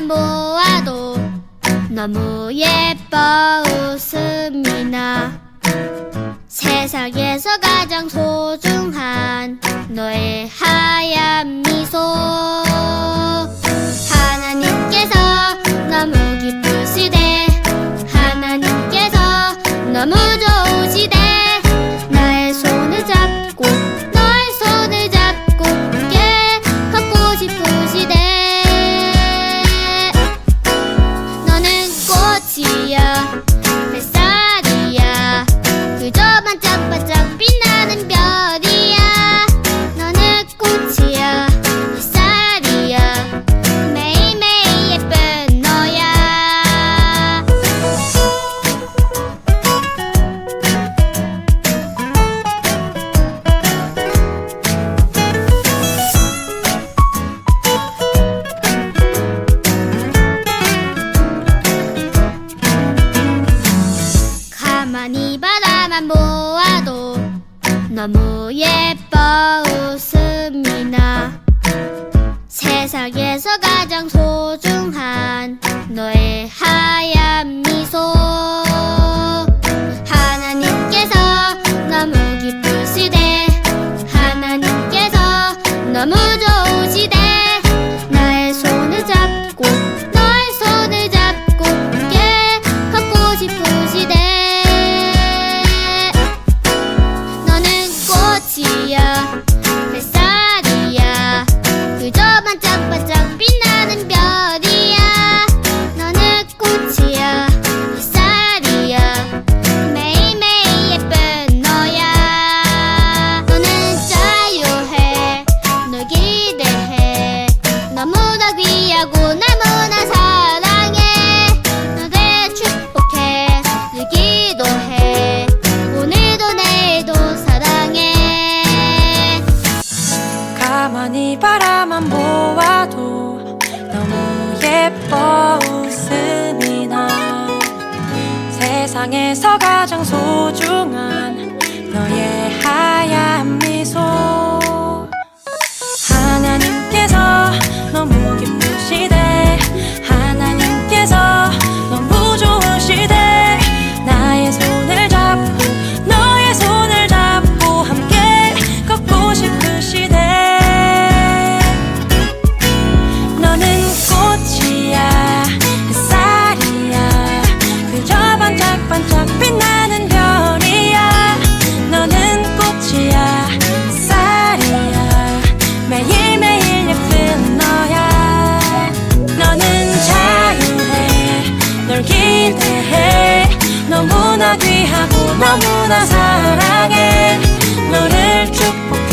만 보아도 너무 예뻐 웃음이 나 세상에서 가장 소중한 너의 한 다 모아도 너무 예뻐 웃음이 나 세상에서 가장 소중한 바라만 보아도 너무 예뻐 웃음이 나. 세상에서 가장 소중한 기대해. 너무나 귀하고 너무나 사랑해. 너를 축복해.